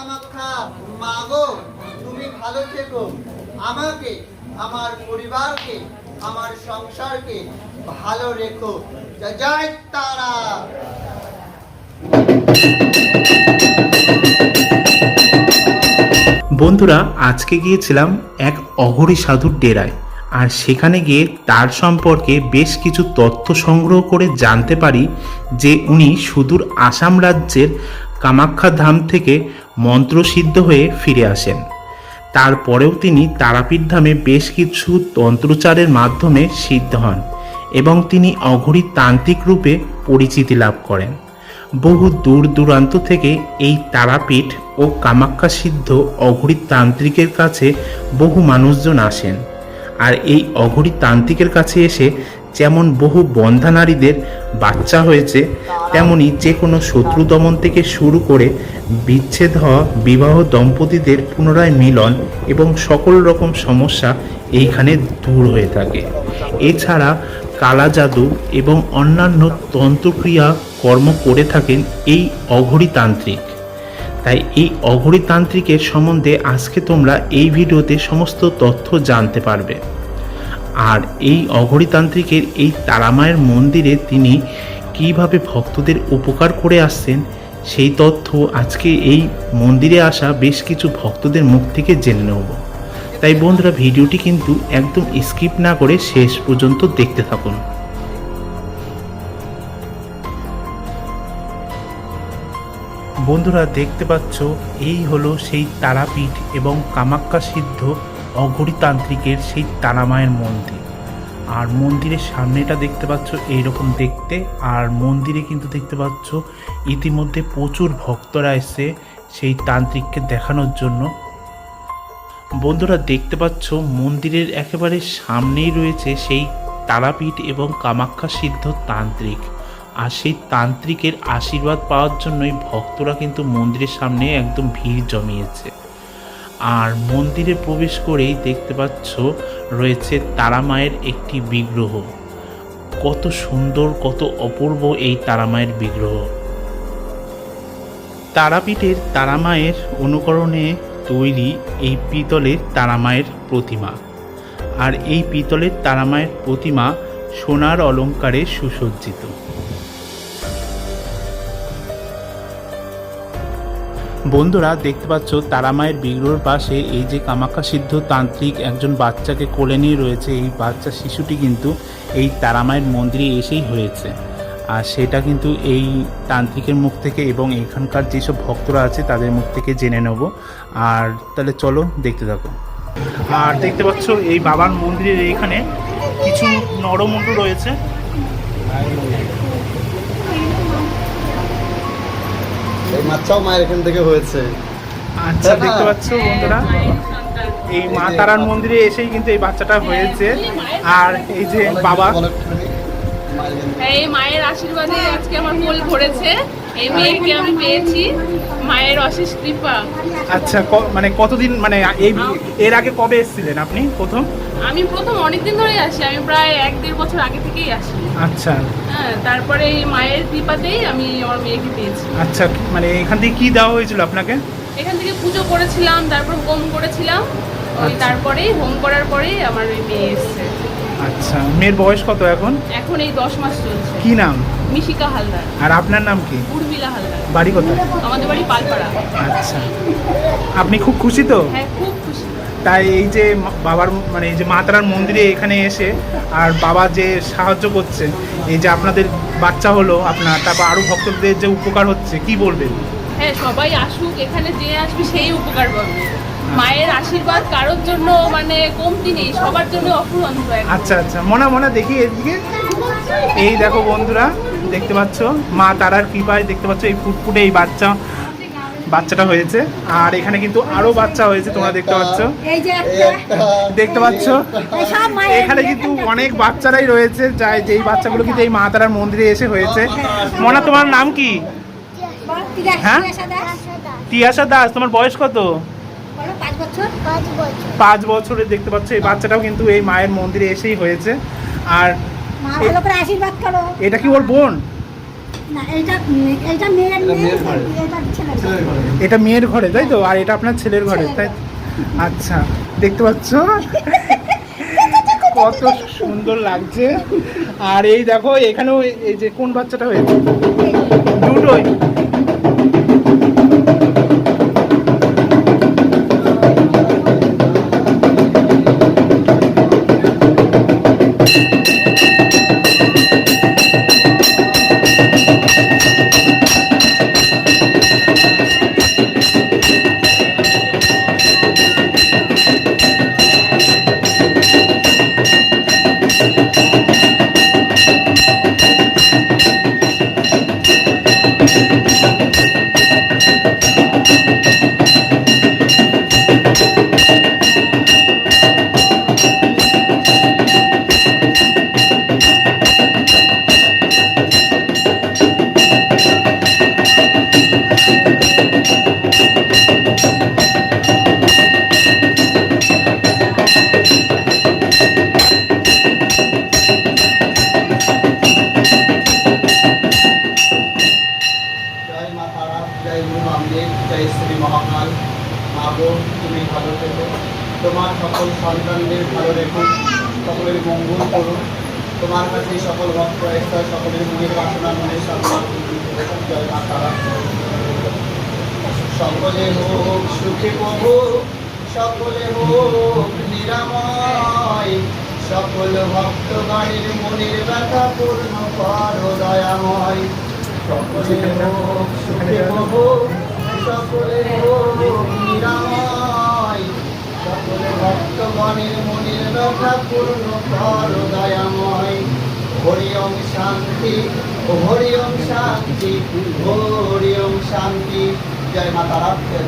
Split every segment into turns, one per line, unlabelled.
কামাখ্যা, মাগো, তুমি ভালো থেকো। আমাকে, আমার পরিবারকে, আমার সংসারকে ভালো রেখো। জয় তারা।
বন্ধুরা, আজকে গিয়েছিলাম এক অঘরী সাধুর ডেরায়, আর সেখানে গিয়ে তার সম্পর্কে বেশ কিছু তথ্য সংগ্রহ করে জানতে পারি যে উনি সুদূর আসাম রাজ্যের কামাখ্যা ধাম থেকে মন্ত্রসিদ্ধ হয়ে ফিরে আসেন। তারপরেও তিনি তারাপীঠ ধামে বেশ কিছু তন্ত্রচারের মাধ্যমে সিদ্ধ হন এবং তিনি অঘরী তান্ত্রিক রূপে পরিচিতি লাভ করেন। বহু দূর দূরান্ত থেকে এই তারাপীঠ ও কামাখ্যা সিদ্ধ অঘরী তান্ত্রিকের কাছে বহু মানুষজন আসেন। আর এই অঘরী তান্ত্রিকের কাছে এসে যেমন বহু বন্ধা নারীদের বাচ্চা হয়েছে, তেমনি যে কোনো শত্রু দমন থেকে শুরু করে বিচ্ছেদ হওয়া বিবাহ দম্পতিদের পুনরায় মিলন এবং সকল রকম সমস্যা এইখানে দূর হয়ে থাকে। এছাড়া কালা জাদু এবং অন্যান্য তন্ত্রক্রিয়া কর্ম করে থাকেন এই অঘরী তান্ত্রিক তাই এই অঘরী তান্ত্রিকের সম্বন্ধে আজকে তোমরা এই ভিডিওতে সমস্ত তথ্য জানতে পারবে। আর এই অঘরীতান্ত্রিকের এই তারামায়ের মন্দিরে তিনি কীভাবে ভক্তদের উপকার করে আসছেন, সেই তথ্য আজকে এই মন্দিরে আসা বেশ কিছু ভক্তদের মুখ থেকে জেনে নেব। তাই বন্ধুরা, ভিডিওটি কিন্তু একদম স্কিপ না করে শেষ পর্যন্ত দেখতে থাকুন। বন্ধুরা, দেখতে পাচ্ছ, এই হলো সেই তারাপীঠ এবং কামাক্কা সিদ্ধ অঘরীতান্ত্রিকের সেই তারামায়ের মন্দির। আর মন্দিরের সামনেটা দেখতে পাচ্ছ এইরকম দেখতে, আর মন্দিরে কিন্তু দেখতে পাচ্ছ ইতিমধ্যে প্রচুর ভক্তরা এসে সেই তান্ত্রিককে দেখানোর জন্য। বন্ধুরা, দেখতে পাচ্ছ মন্দিরের একেবারে সামনেই রয়েছে সেই তারাপীঠ এবং কামাখ্যা সিদ্ধ তান্ত্রিক। আর সেই তান্ত্রিকের আশীর্বাদ পাওয়ার জন্যই ভক্তরা কিন্তু মন্দিরের সামনে একদম ভিড় জমিয়েছে। আর মন্দিরে প্রবেশ করেই দেখতে পাচ্ছ রয়েছে তারামায়ের একটি বিগ্রহ। কত সুন্দর, কত অপূর্ব এই তারামায়ের বিগ্রহ। তারাপীঠের তারামায়ের অনুকরণে তৈরি এই পিতলের তারামায়ের প্রতিমা। আর এই পিতলের তারামায়ের প্রতিমা সোনার অলঙ্কারে সুসজ্জিত। বন্ধুরা, দেখতে পাচ্ছ, তারামায়ের বিগ্রহর পাশে এই যে কামাখ্যা সিদ্ধ তান্ত্রিক একজন বাচ্চাকে কোলে নিয়ে রয়েছে। এই বাচ্চা শিশুটি কিন্তু এই তারামায়ের মন্দিরে এসেই হয়েছে। আর সেটা কিন্তু এই তান্ত্রিকের মুখ থেকে এবং এখানকার যেসব ভক্তরা আছে, তাদের মুখ থেকে জেনে নেব। আর তাহলে চলো, দেখতে থাকো। আর দেখতে পাচ্ছ, এই বাবার মন্দিরের এখানে কিছু নরমুন্ডু রয়েছে।
এই মাছটাও মায়ের এখান থেকে হয়েছে।
আচ্ছা দেখতে পাচ্ছ বন্ধুরা এই মা তারার মন্দিরে এসেই কিন্তু এই বাচ্চাটা হয়েছে। আর এই যে বাবা।
এই মায়ের আশীর্বাদে আজকে আমার কোল ভরেছে। এই মেয়েকে আমি পেয়েছি? মায়ের অশেষ কৃপা।
আচ্ছা মানে কতদিন মানে এই এর আগে কবে এসেছিলেন আপনি প্রথম?
আমি প্রথম অনেকদিন ধরেই আসি আমি প্রায় এক দেড় বছর আগে থেকেই আসি।
আচ্ছা।
হ্যাঁ তারপরে এই মায়ের কৃপাতেই আমি আমার মেয়েকে পেয়েছি।
আচ্ছা মানে এখান থেকে কি দেওয়া হয়েছিল আপনাকে?
এখান থেকে পুজো করেছিলাম তারপর হোম করেছিলাম। ওই
আচ্ছা।
তারপরেই হোম করার পরেই আমার মেয়ে এসছে।
আচ্ছা মেয়ের বয়স কত এখন?
এখন এই দশ মাস চলছে।
কি নাম?
মিশিকা হালদার।
আর আপনার নাম কি?
উর্মিলা হালদার।
বাড়ি কোথায়?
আমাদের বাড়ি পালপাড়া।
আচ্ছা। আপনি খুব খুশি তো?
হ্যাঁ খুব খুশি।
তাই এই যে বাবার মানে এই যে মা তারার মন্দিরে এখানে এসে আর বাবা যে সাহায্য করছে এই যে আপনাদের বাচ্চা হলো আপনার তারপর আরও ভক্তদের যে উপকার হচ্ছে কি বলবেন?
হ্যাঁ সবাই আসুক এখানে যে আসবে সেই উপকার পাবে। মায়ের আশীর্বাদ কারোর জন্য মানে কমতি নেই সবার জন্য অফুরন্ত
আচ্ছা আচ্ছা। মনে মনে দেখি এদিকে। এই দেখো বন্ধুরা দেখতে পাচ্ছ? মা তারার কৃপায় দেখতে পাচ্ছ এই ফুটফুটে এই বাচ্চা বাচ্চাটা হয়েছে। আর এখানে কিন্তু আরও বাচ্চা হয়েছে তোমরা দেখতে পাচ্ছ।
এই যে
এই
একটা।
একটা
দেখতে পাচ্ছ? এখানে কিন্তু অনেক বাচ্চারাই রয়েছে যাই যেই বাচ্চাগুলো কিন্তু এই মা তারার মন্দিরে এসে হয়েছে। মনা তোমার নাম কি? হ্যাঁ? তিয়াশা দাস। তোমার বয়স কত?
পাঁচ বছর।
পাঁচ বছরের দেখতে পাচ্ছ এই বাচ্চাটাও কিন্তু এই মায়ের মন্দিরে এসেই হয়েছে। আর
মা ভালো করে আশীর্বাদ করো।
এটা কি ওর বোন?
না এইটা এইটা
এটা মেয়ের ঘরে।
এটা।
এটা মেয়ের ঘরে তাই তো? আর এটা আপনার ছেলের ঘরে তাই আচ্ছা দেখতে পাচ্ছ? কত সুন্দর লাগছে। আর এই দেখো এখানেও এই যে কোন বাচ্চাটা হয়েছে? দুটোই।
সকল ভক্তগণের মনের ব্যথা পূর্ণ করো দয়াময়। সুখে নিরাময়। সকলে মনের ব্যথা পূর্ণ করো দয়াময়। শান্তি ও হরি ওম শান্তি, হরি ওম শান্তি। জয় মা তারা জয়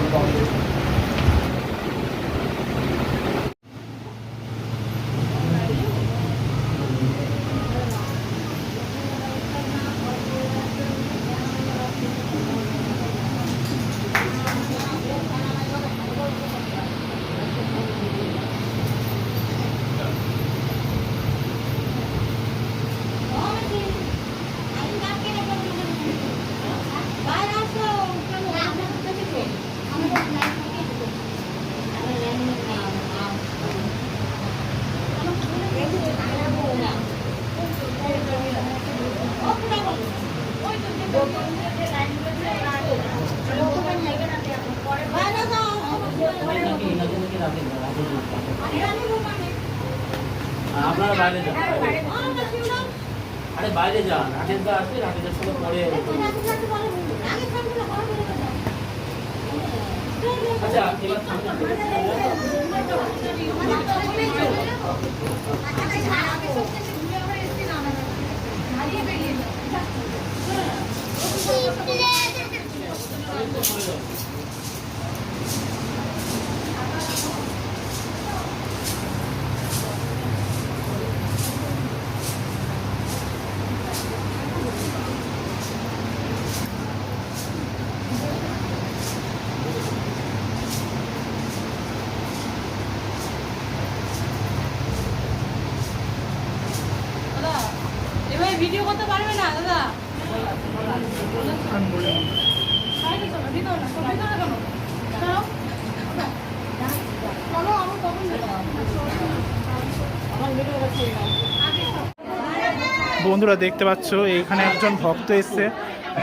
বন্ধুরা দেখতে পাচ্ছ এখানে একজন ভক্ত এসছে।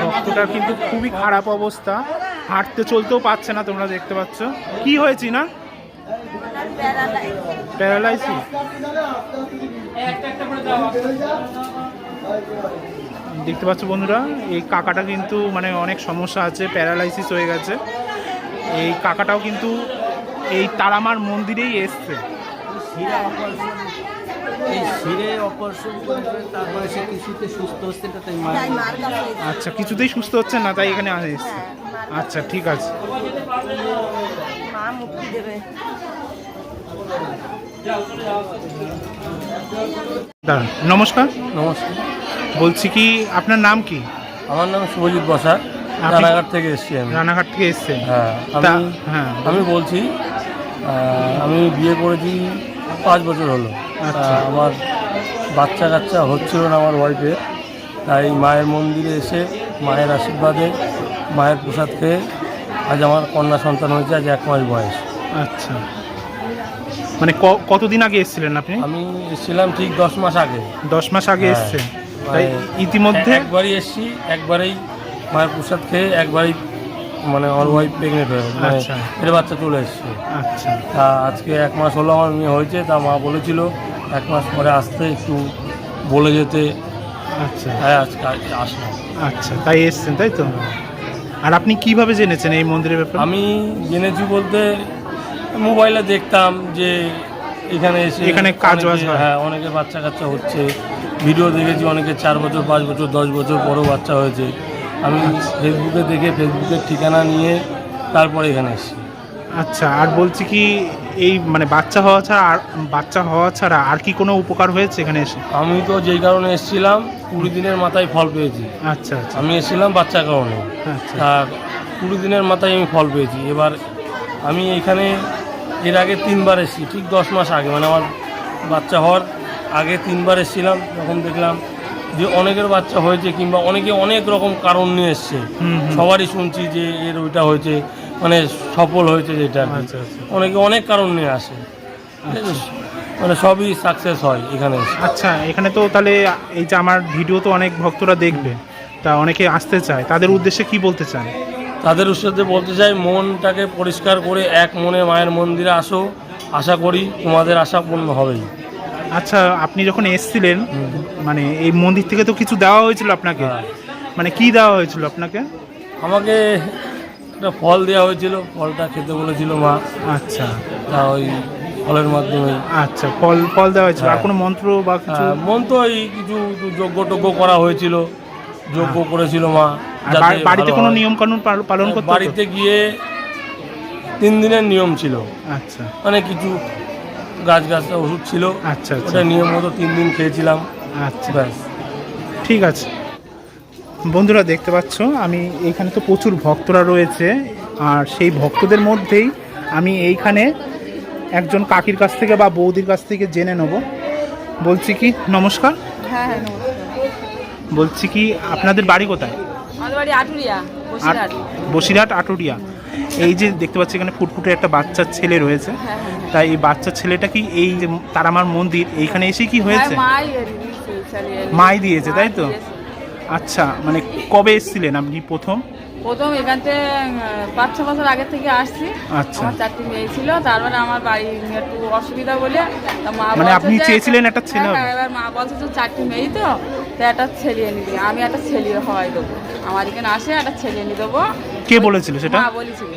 ভক্তটার কিন্তু খুবই খারাপ অবস্থা। হাঁটতে চলতেও পারছে না, তোমরা দেখতে পাচ্ছ। কি হয়েছি, না? দেখতে পাচ্ছ বন্ধুরা, এই কাকাটা কিন্তু মানে অনেক সমস্যা আছে প্যারালাইসিস হয়ে গেছে। এই কাকাটাও কিন্তু এই তারামার মন্দিরেই এসছে।
এই শিরে অপারেশন করেছে তারপরে সে কিছুতে সুস্থ হচ্ছে না তাই মার
আচ্ছা কিছুতেই সুস্থ হচ্ছে না তাই এখানে এসছে। আচ্ছা ঠিক আছে।
মা মুক্তি দেবে।
দাঁড়ান নমস্কার।
নমস্কার।
বলছি কি আপনার নাম কি?
আমার নাম শুভজিৎ
বসা
রানাঘাট থেকে এসেছি আমি।
রানাঘাট থেকে এসছেন।
হ্যাঁ আমি
হ্যাঁ।
আমি বলছি আমি বিয়ে করেছি পাঁচ বছর হলো।
আচ্ছা।
আমার বাচ্চা কাচ্চা হচ্ছিল না আমার ওয়াইফের তাই মায়ের মন্দিরে এসে মায়ের আশীর্বাদে মায়ের প্রসাদ খেয়ে আজ আমার কন্যা সন্তান হয়েছে আজ এক মাস বয়স।
আচ্ছা। মানে কতদিন আগে এসেছিলেন আপনি?
আমি এসেছিলাম ঠিক দশ মাস আগে।
দশ মাস আগে
হ্যাঁ।
এসেছেন। তাই
মানে
ইতিমধ্যে
একবারই এসেছি একবারেই মায়ের প্রসাদ খেয়ে একবারই মানে আমার ওয়াইফ প্রেগনেন্ট হয়ে গেছে। মানে
আচ্ছা।
এর বাচ্চা চলে এসছে।
আচ্ছা।
তা আজকে এক মাস হলো আমার মেয়ে হয়েছে তা মা বলেছিল এক মাস পরে আসতে একটু বলে যেতে।
আচ্ছা।
তাই আজকে আজকে আসলাম
আচ্ছা তাই এসেছেন তাই তো? আর আপনি কীভাবে জেনেছেন এই মন্দিরের ব্যাপারে?
আমি জেনেছি বলতে মোবাইলে দেখতাম যে এখানে এসে
এখানে কাজ বাজ হ্যাঁ
অনেকে বাচ্চা কাচ্চা হচ্ছে। ভিডিও দেখেছি অনেকে চার বছর পাঁচ বছর দশ বছর বড় বাচ্চা হয়েছে। আমি ফেসবুকে দেখে ফেসবুকের ঠিকানা নিয়ে তারপরে এখানে এসেছি।
আচ্ছা আর বলছি কি এই মানে বাচ্চা হওয়া ছাড়া আর বাচ্চা হওয়া ছাড়া আর কি কোনো উপকার হয়েছে এখানে এসে?
আমি তো যেই কারণে এসেছিলাম কুড়ি দিনের মাথায় ফল পেয়েছি।
আচ্ছা আচ্ছা।
আমি এসেছিলাম বাচ্চার কারণে।
আচ্ছা।
তা কুড়ি দিনের মাথায় আমি ফল পেয়েছি। এবার আমি এখানে এর আগে তিনবার এসেছি ঠিক দশ মাস আগে। মানে আমার বাচ্চা হওয়ার আগে তিনবার এসেছিলাম তখন দেখলাম যে অনেকের বাচ্চা হয়েছে কিংবা অনেকে অনেক রকম কারণ নিয়ে এসছে। সবারই শুনছি যে এর ওইটা হয়েছে মানে সফল হয়েছে যেটা
আচ্ছা, আচ্ছা।
অনেকে অনেক কারণ নিয়ে আসে। মানে সবই সাকসেস হয় এখানে
আচ্ছা এখানে তো তাহলে এই যে আমার ভিডিও তো অনেক ভক্তরা দেখবে তা অনেকে আসতে চায়। তাদের উদ্দেশ্যে কি বলতে চান?
তাদের সাথে বলতে চাই মনটাকে পরিষ্কার করে এক মনে মায়ের মন্দিরে আসো। আশা করি তোমাদের আশা পূর্ণ হবেই।
আচ্ছা আপনি যখন এসছিলেন মানে এই মন্দির থেকে তো কিছু দেওয়া হয়েছিল আপনাকে?
হ্যাঁ।
মানে কি দেওয়া হয়েছিল আপনাকে?
আমাকে একটা ফল দেওয়া হয়েছিল ফলটা খেতে বলেছিল মা।
আচ্ছা।
তা ওই ফলের মাধ্যমে।
আচ্ছা ফল ফল দেওয়া হয়েছিল। আর
হ্যাঁ।
কোনো মন্ত্র বা কিছু?
মন তো এই কিছু যজ্ঞ টজ্ঞ করা হয়েছিল যজ্ঞ করেছিল মা
বাড়িতে কোনো নিয়ম কানুন পাল- পালন করতে
বাড়িতে গিয়ে তিন দিনের নিয়ম ছিল।
আচ্ছা।
মানে কিছু গাছ গাছটা ওষুধ ছিল।
আচ্ছা আচ্ছা।
ওটা নিয়ম মতো তিন দিন খেয়েছিলাম।
আচ্ছা।
ব্যাস।
ঠিক আছে। বন্ধুরা দেখতে পাচ্ছ আমি এইখানে তো প্রচুর ভক্তরা রয়েছে। আর সেই ভক্তদের মধ্যেই আমি এইখানে একজন কাকির কাছ থেকে বা বৌদির কাছ থেকে জেনে নেব। বলছি কি নমস্কার।
হ্যাঁ হ্যাঁ
বলছি কি আপনাদের বাড়ি কোথায়?
আমাদের বাড়ি আটুরিয়া বসিরহাট।
বসিরহাট আটুরিয়া। এই যে দেখতে পাচ্ছি এখানে ফুটফুটে একটা বাচ্চা ছেলে রয়েছে।
হ্যাঁ হ্যাঁ
তাই এই বাচ্চা ছেলেটা কি এই যে তারামার মন্দির এইখানে এসে কি হয়েছে?
হ্যাঁ, মাই দিয়েছে,
তাই তো? আচ্ছা মানে কবে এসেছিলেন আপনি প্রথম?
প্রথম এখান থেকে পাঁচ ছ বছর আগে থেকে আসছি।
আচ্ছা।
আমার চারটি মেয়ে ছিল তারপরে আমার বাড়ি একটু অসুবিধা বলে তা মা
মানে আপনি চেয়েছিলেন একটা ছেলে
হ্যাঁ? হ্যাঁ, এবার মা বলছে যে চারটি মেয়ে তো তো একটা ছেলিয়ে নিবি আমি একটা ছেলিয়ে হওয়াই দেবো। আমার এখানে আসে একটা ছেলিয়ে নিয়ে দেবো।
কে বলেছিল সেটা?
মা বলেছিল।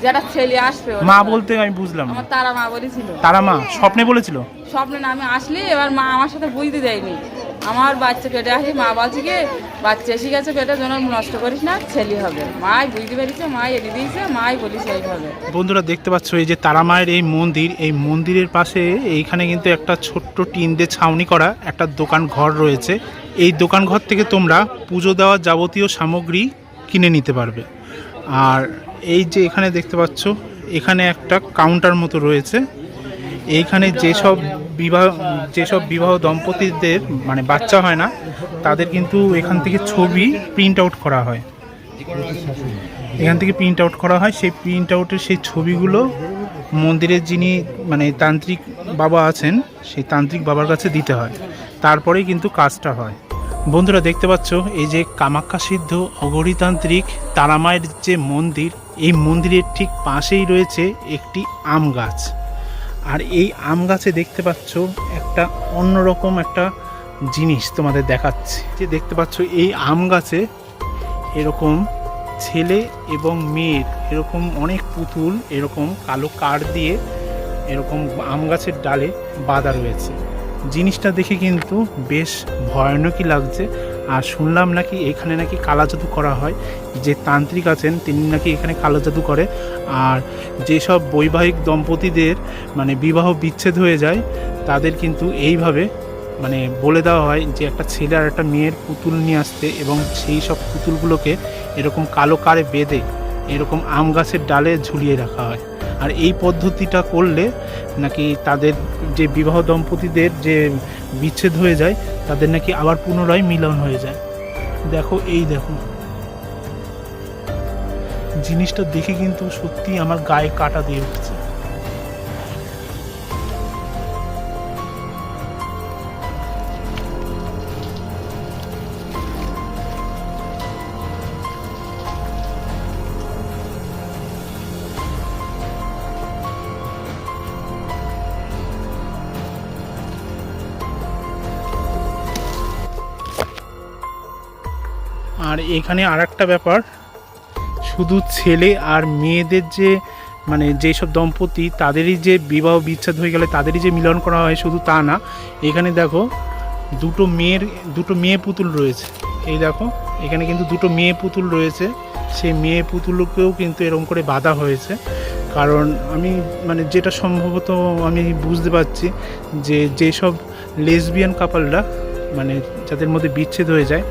যে একটা ছেলে আসবে
মা বলতে আমি বুঝলাম
আমার তারা মা বলেছিল।
তারা মা? স্বপ্নে বলেছিল?
স্বপ্নে না আমি আসলি এবার মা আমার সাথে বুঝতে দেয়নি। আমার বাচ্চা পেটে আসি মা বলছে কি বাচ্চা এসে গেছে পেটে যেন নষ্ট করিস না ছেলে হবে। মাই বুঝতে পেরেছে মাই এনে দিয়েছে মাই বলিস এইভাবে।
বন্ধুরা দেখতে পাচ্ছ এই যে তারা মায়ের এই মন্দির এই মন্দিরের পাশে এইখানে কিন্তু একটা ছোট্ট টিন দিয়ে ছাউনি করা একটা দোকান ঘর রয়েছে। এই দোকান ঘর থেকে তোমরা পুজো দেওয়ার যাবতীয় সামগ্রী কিনে নিতে পারবে। আর এই যে এখানে দেখতে পাচ্ছ, এখানে একটা কাউন্টার মতো রয়েছে। এইখানে যেসব বিবাহ যেসব বিবাহ দম্পতিদের মানে বাচ্চা হয় না, তাদের কিন্তু এখান থেকে ছবি প্রিন্ট আউট করা হয়। এখান থেকে প্রিন্ট আউট করা হয়। সেই প্রিন্ট আউটের সেই ছবিগুলো মন্দিরের যিনি মানে তান্ত্রিক বাবা আছেন, সেই তান্ত্রিক বাবার কাছে দিতে হয়। তারপরেই কিন্তু কাজটা হয়। বন্ধুরা দেখতে পাচ্ছ, এই যে কামাখ্যা সিদ্ধ অগরিতান্ত্রিক তারামায়ের যে মন্দির, এই মন্দিরের ঠিক পাশেই রয়েছে একটি আম গাছ। আর এই আম গাছে দেখতে পাচ্ছ, একটা অন্যরকম একটা জিনিস তোমাদের দেখাচ্ছে। যে দেখতে পাচ্ছ, এই আম গাছে এরকম ছেলে এবং মেয়ের এরকম অনেক পুতুল, এরকম কালো কাঠ দিয়ে এরকম আম গাছের ডালে বাঁধা রয়েছে। জিনিসটা দেখে কিন্তু বেশ ভয়ানকই লাগছে। আর শুনলাম নাকি এখানে নাকি কালা জাদু করা হয়। যে তান্ত্রিক আছেন, তিনি নাকি এখানে কালো জাদু করে। আর যেসব বৈবাহিক দম্পতিদের মানে বিবাহ বিচ্ছেদ হয়ে যায়, তাদের কিন্তু এইভাবে মানে বলে দেওয়া হয় যে একটা ছেলে আর একটা মেয়ের পুতুল নিয়ে আসতে এবং সেই সব পুতুলগুলোকে এরকম কালো কারে বেঁধে এরকম আম গাছের ডালে ঝুলিয়ে রাখা হয়। আর এই পদ্ধতিটা করলে নাকি তাদের যে বিবাহ দম্পতিদের যে বিচ্ছেদ হয়ে যায়, তাদের নাকি আবার পুনরায় মিলন হয়ে যায়। দেখো, এই দেখো।
জিনিসটা দেখে কিন্তু সত্যি আমার গায়ে কাটা দিয়ে উঠছে। এখানে আর একটা ব্যাপার। শুধু ছেলে আর মেয়েদের যে মানে যেসব দম্পতি, তাদেরই যে বিবাহ বিচ্ছেদ হয়ে গেলে তাদেরই যে মিলন করা হয় শুধু তা না, এখানে দেখো দুটো মেয়ের, দুটো মেয়ে পুতুল রয়েছে। এই দেখো, এখানে কিন্তু দুটো মেয়ে পুতুল রয়েছে। সেই মেয়ে পুতুলকেও কিন্তু এরকম করে বাঁধা হয়েছে। কারণ আমি মানে যেটা সম্ভবত আমি বুঝতে পারছি যে, যেসব লেসবিয়ান কাপালরা মানে যাদের মধ্যে বিচ্ছেদ হয়ে যায়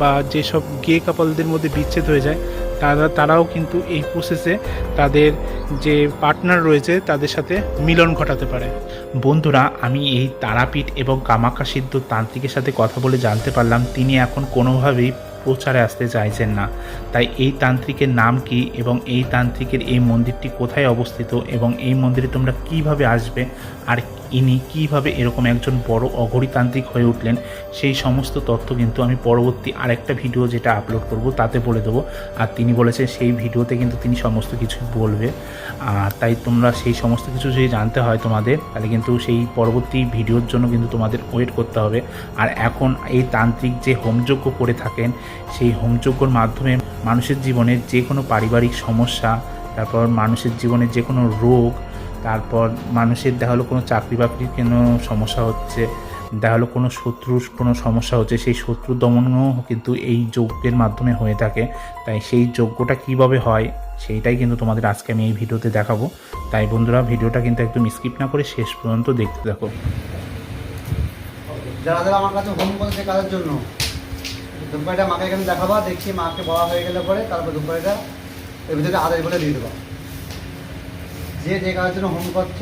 বা যেসব গে কাপলদের মধ্যে বিচ্ছেদ হয়ে যায়, তারা, তারাও কিন্তু এই প্রসেসে তাদের যে পার্টনার রয়েছে, তাদের সাথে মিলন ঘটাতে পারে। বন্ধুরা, আমি এই তারাপীঠ এবং কামাখ্যা সিদ্ধ তান্ত্রিকের সাথে কথা বলে জানতে পারলাম, তিনি এখন কোনোভাবেই প্রচারে আসতে চাইছেন না। তাই এই তান্ত্রিকের নাম কি এবং এই তান্ত্রিকের এই মন্দিরটি কোথায় অবস্থিত এবং এই মন্দিরে তোমরা কীভাবে আসবে, আর ইনি কীভাবে এরকম একজন বড় অঘরিতান্ত্রিক হয়ে উঠলেন, সেই সমস্ত তথ্য কিন্তু আমি পরবর্তী আরেকটা ভিডিও যেটা আপলোড করব, তাতে বলে দেবো। আর তিনি বলেছেন সেই ভিডিওতে কিন্তু তিনি সমস্ত কিছু বলবে। আর তাই তোমরা সেই সমস্ত কিছু যদি জানতে হয় তোমাদের, তাহলে কিন্তু সেই পরবর্তী ভিডিওর জন্য কিন্তু তোমাদের ওয়েট করতে হবে। আর এখন এই তান্ত্রিক যে হোমযজ্ঞ করে থাকেন, সেই হোমযজ্ঞর মাধ্যমে মানুষের জীবনের যে কোনো পারিবারিক সমস্যা, তারপর মানুষের জীবনে যে কোনো রোগ তারপর মানুষের দেখা হলো কোনো চাকরি বাকরির কোনো সমস্যা হচ্ছে দেখা হলো কোনো শত্রুর কোনো সমস্যা হচ্ছে, সেই শত্রু দমনও কিন্তু এই যজ্ঞের মাধ্যমে হয়ে থাকে। তাই সেই যজ্ঞটা কীভাবে হয় সেইটাই কিন্তু তোমাদের আজকে আমি এই ভিডিওতে দেখাবো। তাই বন্ধুরা, ভিডিওটা কিন্তু একদম স্কিপ না করে শেষ পর্যন্ত দেখতে থাকো।
যারা যারা আমার কাছে হোম করছে কাজের জন্য? মাকে এখানে দেখাবা দেখছি মাকে বলা হয়ে গেলে পরে, তারপর ধূপকাঠিটা এর ভিতরে আদায় বলে দিয়ে দেবা। যে যে কাজের জন্য হোম করছ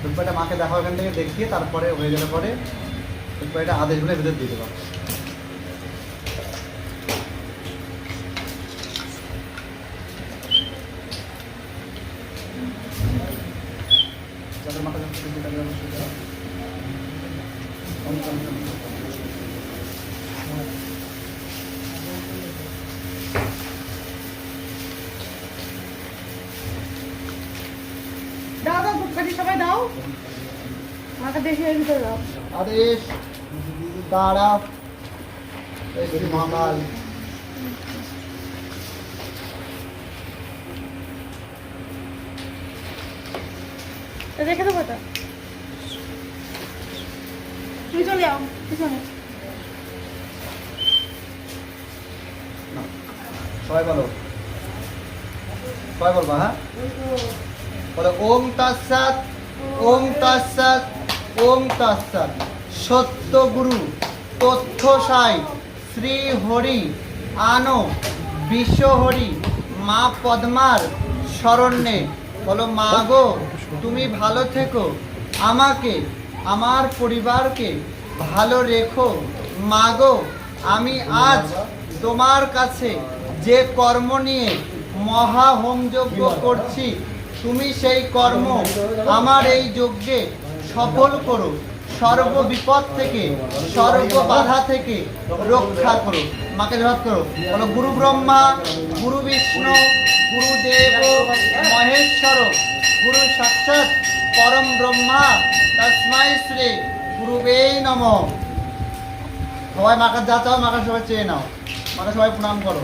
ধূপকাঠিটা মাকে দেখাও ওখান থেকে দেখিয়ে তারপরে হয়ে গেলে পরে ধূপকাঠিটা আদেশগুলো বলে দিতে দেবা যাদের মাথা যন্ত্রণা হচ্ছে তাদের অবশ্যই দেওয়া। অনেক অনেক অনেক।
দাও দাও ধূপকাঠি সবাই দাও আমাকে দেখে এর ভিতরে
আদেশ তারা
তা তুমি চলে যাও পিছনে।
সবাই বলো। সবাই বলবা হ্যাঁ? বলো ওম তৎসৎ ওম তৎসৎ ওম তৎসৎ। সত্য গুরু তথ্য সাই শ্রী হরি আনো বিশ্ব হরি মা পদ্মার শরণ্যে। বলো মা গো তুমি ভালো থেকো। আমাকে, আমার পরিবারকে ভালো রেখো। মা গো আমি আজ তোমার কাছে যে কর্ম নিয়ে মহা হোমযজ্ঞ করছি, তুমি সেই কর্ম আমার এই যজ্ঞে সফল করো। সর্ব বিপদ থেকে সর্ব বাধা থেকে রক্ষা করো মাকে ধরাত করো। বলো, গুরু ব্রহ্মা, গুরু বিষ্ণু গুরুদেব মহেশ্বর, গুরু সাক্ষাৎ, পরম ব্রহ্মা তস্মাই শ্রী গুরুবেই নম। সবাই মাকে যা চাও, মাকে সবাই চেয়ে নাও। মাকে সবাই প্রণাম করো।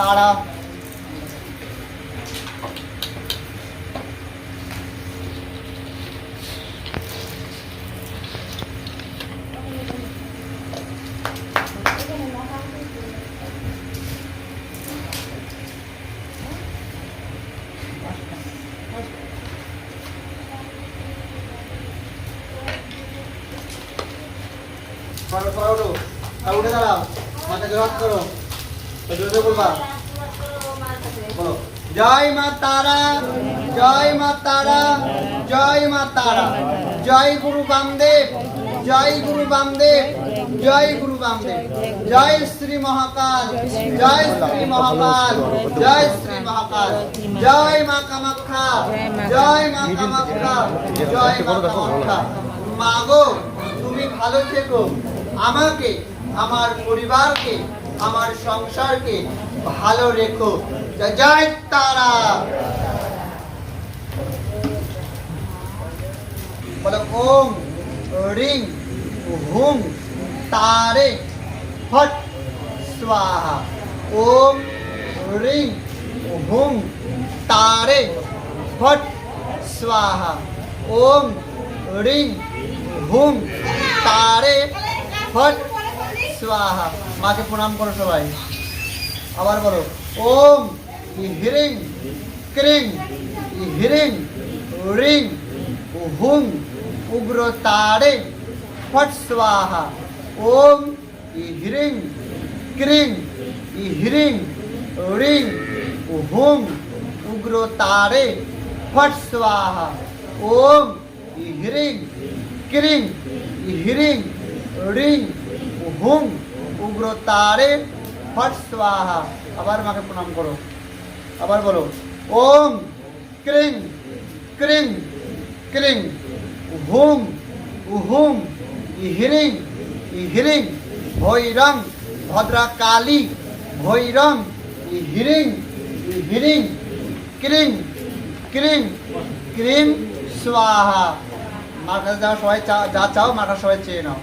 தாடா Para, para, para. Alguna de las. Manda que vas, pero. জয় মা তারা, জয় মা তারা, জয় মা তারা। জয় গুরু বামদেব, জয় গুরু বামদেব, জয় গুরু বামদেব। জয় শ্রী মহাকাল, জয় শ্রী মহাকাল, জয় শ্রী মহাকাল। জয় মা কামাখ্যা, জয় মা কামাখ্যা, জয় মা কামাখ্যা। মাগো তুমি ভালো থেকো। আমাকে, আমার পরিবারকে আমার সংসারকে ভালো রেখো। জয় তারা। বলো, ওম, রিং, হুম, তারে, ফট, স্বাহা। ওম, রিং, হুম, তারে, ফট, স্বাহা। ওম, রিং, হুম, তারে, ফট স্বাহা মাকে প্রণাম করো সবাই। আবার বলো, ওম হিরিং, ক্রিং হিরিং, রিং হুম উগ্র তারে ফট স্বাহা ওম হিরিং, ক্রিং হিরিং, রিং হুম উগ্র তারে ফট স্বাহা ওম হিরিং, ক্রিং হিরিং, রিং হুম উগ্র তারে ফট আবার মাকে প্রণাম করো। আবার বলো, ওম, ক্রিং ক্রিং ক্রিং, হুম হুম হিরিং হিরিং ভৈরং ভদ্রা কালী ভৈরং হিরিং হিরিং ক্রিং ক্রিং ক্রিং, স্বাহা। মার কাছে যাও সবাই যা চাও মার কাছে সবাই চেয়ে নাও।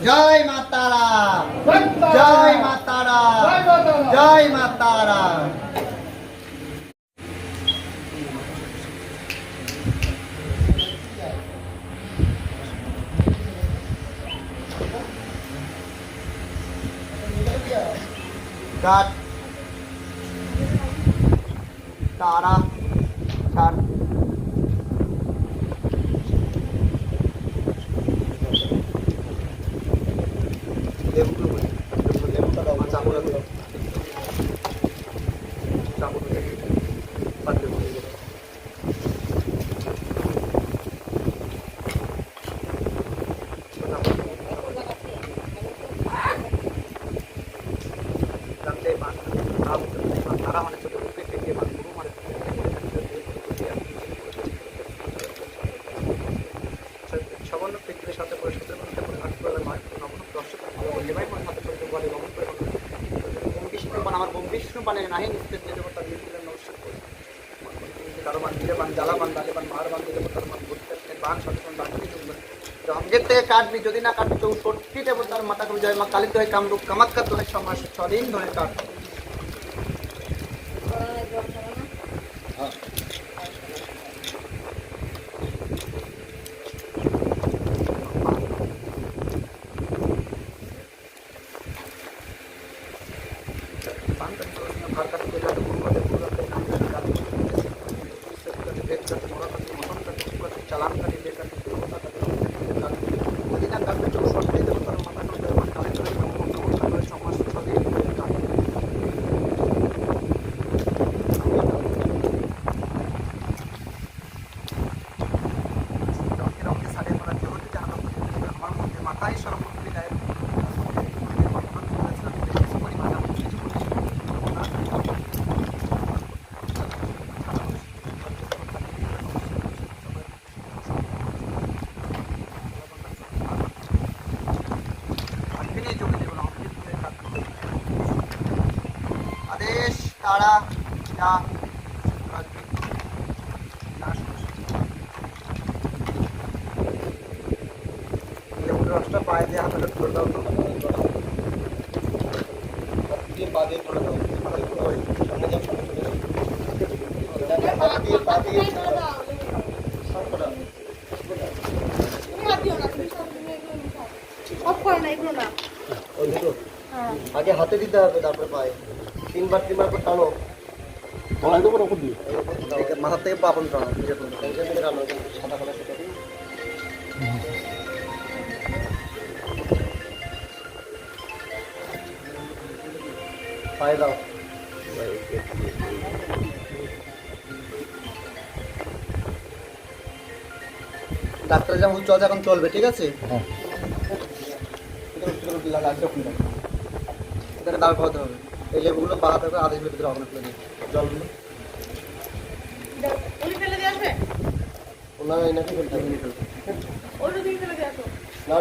বলো জয় মা তারা জয় মা তারা জয় মা তারা কাট তারা ছাড় লেবুগুলো লেবুটা দাও চামড়া দাও চামড়া পাতলে জানতে পান তারা মানে ছোট পেটে দিয়ে মানে গুরু মানে সামান্য পিতৃর সাথে পরিষদের মধ্যে করে আট করে নয় নবন দর্শক লেবাই মনে হাতে চলতে বলে গমন করে ওম বিষ্ণু বান আমার ওম বিষ্ণু বানে নাহি নিস্তেজ যে দেবতা দিয়ে দিলেন নমস্কার করে কারও মান দিলে বান জ্বালা বান দালে বান মার বান দিলে তার মান করতে বান সচেতন বান দিয়ে চলবে রমজের থেকে কাটবি, যদি না কাটবি চৌষট্টি দেবতার মাথা করে জয় মা কালিত হয় কামরূপ কামাক্কা তো হয় সমাস ছদিন ধরে কাট মাথায়
আগে হাতে দিতে হবে তারপরে পায়ে তিনবার তিনবার করে টানো মাথার থেকে পা টানো টানো সাদা কালার পায়ে দাও। ডাক্তার যেমন চল এখন চলবে ঠিক আছে? হ্যাঁ। এখানে দাঁড় খাওয়াতে হবে। এই লেবুগুলো পাড়াতে হবে আদেশ ভিতরে অগ্ন জলগুলো না হবে না না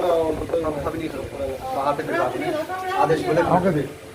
আদেশ বলে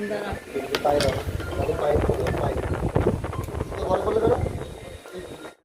给你们